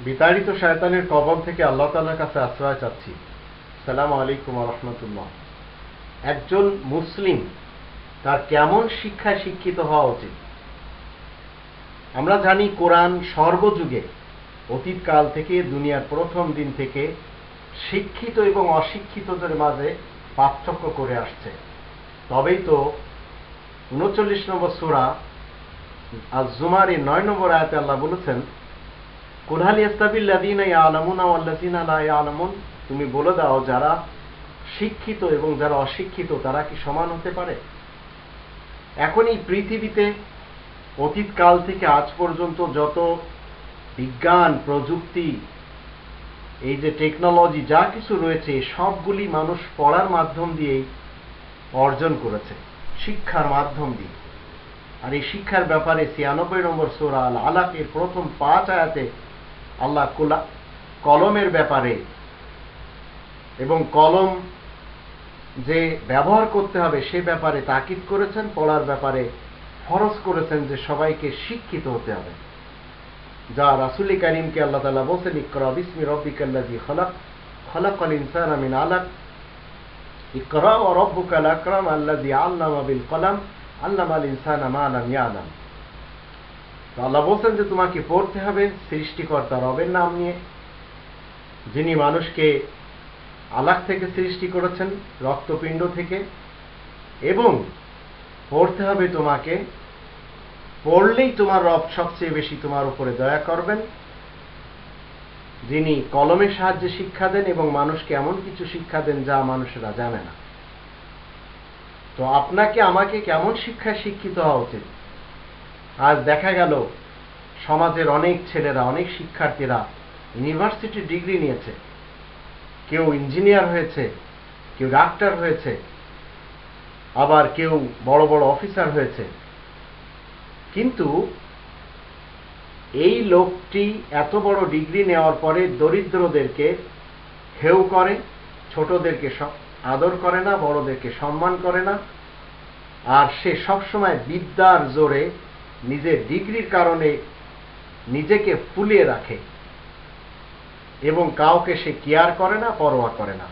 বিতাড়িত শয়তানের কবল থেকে আল্লাহ তালার কাছে আশ্রয় চাচ্ছি। সালাম আলাইকুম রহমতুল্লাহ। একজন মুসলিম তার কেমন শিক্ষায় শিক্ষিত হওয়া উচিত? আমরা জানি কোরআন সর্বযুগে অতীতকাল থেকে দুনিয়ার প্রথম দিন থেকে শিক্ষিত এবং অশিক্ষিতদের মাঝে পার্থক্য করে আসছে। তবেই তো উনচল্লিশ নম্বর সুরা আজ জুমার নয় নম্বর আয়াতে আল্লাহ বলেছেন কুলহাল ইস্তাবিল্লাদিন আলামুন আলামুন তুমি বলে দাও, যারা শিক্ষিত এবং যারা অশিক্ষিত, তারা কি সমান হতে পারে? এখন এই পৃথিবীতে অতীতকাল থেকে আজ পর্যন্ত যত বিজ্ঞান, প্রযুক্তি, এই যে টেকনোলজি, যা কিছু রয়েছে, সবগুলি মানুষ পড়ার মাধ্যম দিয়েই অর্জন করেছে, শিক্ষার মাধ্যম দিয়ে। আর এই শিক্ষার ব্যাপারে ছিয়ানব্বই নম্বর সোরা আল আলাকের প্রথম পাঁচ আয়াতে আল্লাহ কুলা কলমের ব্যাপারে এবং কলম যে ব্যবহার করতে হবে সে ব্যাপারে তাকিদ করেছেন, পড়ার ব্যাপারে ফরজ করেছেন যে সবাইকে শিক্ষিত হতে হবে। যা রাসুল করিমকে আল্লাহ তালা বলছেন, ইকরা বিসমি রব্বিকাল্লাজি খলাক খলাক আল ইনসান আমিন আলাক ইকরা ও রব্বুকাল আকরাম আল্লাজি আল্লামা বিল কলাম আল্লাম আল ইনসান আমা আলাম ইয়ালাম। আল্লাহ বলছেন যে তোমাকে পড়তে হবে সৃষ্টিকর্তা রবের নাম নিয়ে। যিনি মানুষকে আলাক থেকে সৃষ্টি করেছেন, রক্তপিণ্ড থেকে। এবং পড়তে হবে তোমাকে, পড়লেই তোমার রব সবচেয়ে বেশি তোমার উপরে দয়া করবেন। যিনি কলমের সাহায্যে শিক্ষা দেন এবং মানুষকে এমন কিছু শিক্ষা দেন যা মানুষেরা জানে না। তো আপনাকে, আমাকে কেমন শিক্ষায় শিক্ষিত হওয়া উচিত? আজ দেখা গেল সমাজের অনেক ছেলেরা, অনেক শিক্ষার্থীরা ইউনিভার্সিটি ডিগ্রি নিয়েছে। কেউ ইঞ্জিনিয়ার হয়েছে, কেউ ডাক্তার হয়েছে, আবার কেউ বড় বড় অফিসার হয়েছে। কিন্তু এই লোকটি এত বড় ডিগ্রি নেওয়ার পরে দরিদ্রদেরকে হেউ করে, ছোটদেরকে আদর করে না, বড়দেরকে সম্মান করে না, আর সে সবসময় বিদ্যার জোরে নিজের ডিগ্রির কারণে নিজেকে ফুলিয়ে রাখে এবং কাউকে সে কেয়ার করে না, পরোয়া করে না।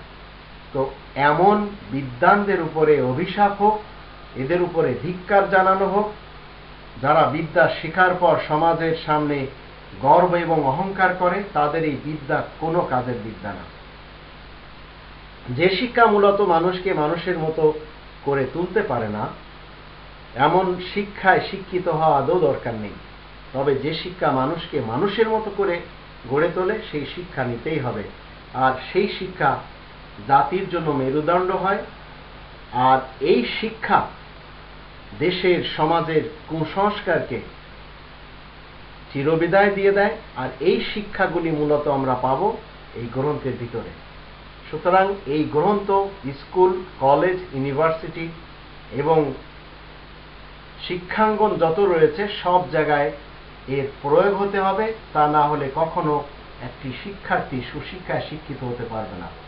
তো এমন বিদ্যানদের উপরে অভিশাপ হোক, এদের উপরে ধিক্কার জানানো হোক, যারা বিদ্যা শেখার পর সমাজের সামনে গর্ব এবং অহংকার করে, তাদের এই বিদ্যা কোনো কাজের বিদ্যা না। যে শিক্ষা মূলত মানুষকে মানুষের মতো করে তুলতে পারে না এমন শিক্ষায় শিক্ষিত হওয়া আদৌ দরকার নেই। তবে যে শিক্ষা মানুষকে মানুষের মতো করে গড়ে তোলে, সেই শিক্ষা নিতেই হবে। আর সেই শিক্ষা জাতির জন্য মেরুদণ্ড হয়। আর এই শিক্ষা দেশের সমাজের কুসংস্কারকে চিরবিদায় দিয়ে দেয়। আর এই শিক্ষাগুলি মূলত আমরা পাব এই গ্রন্থের ভিতরে। সুতরাং এই গ্রন্থ স্কুল, কলেজ, ইউনিভার্সিটি এবং শিক্ষাঙ্গন যত রয়েছে, সব জায়গায় এর প্রয়োগ হতে হবে। তা না হলে কখনো একটি শিক্ষার্থী সুশিক্ষায় শিক্ষিত হতে পারবে না।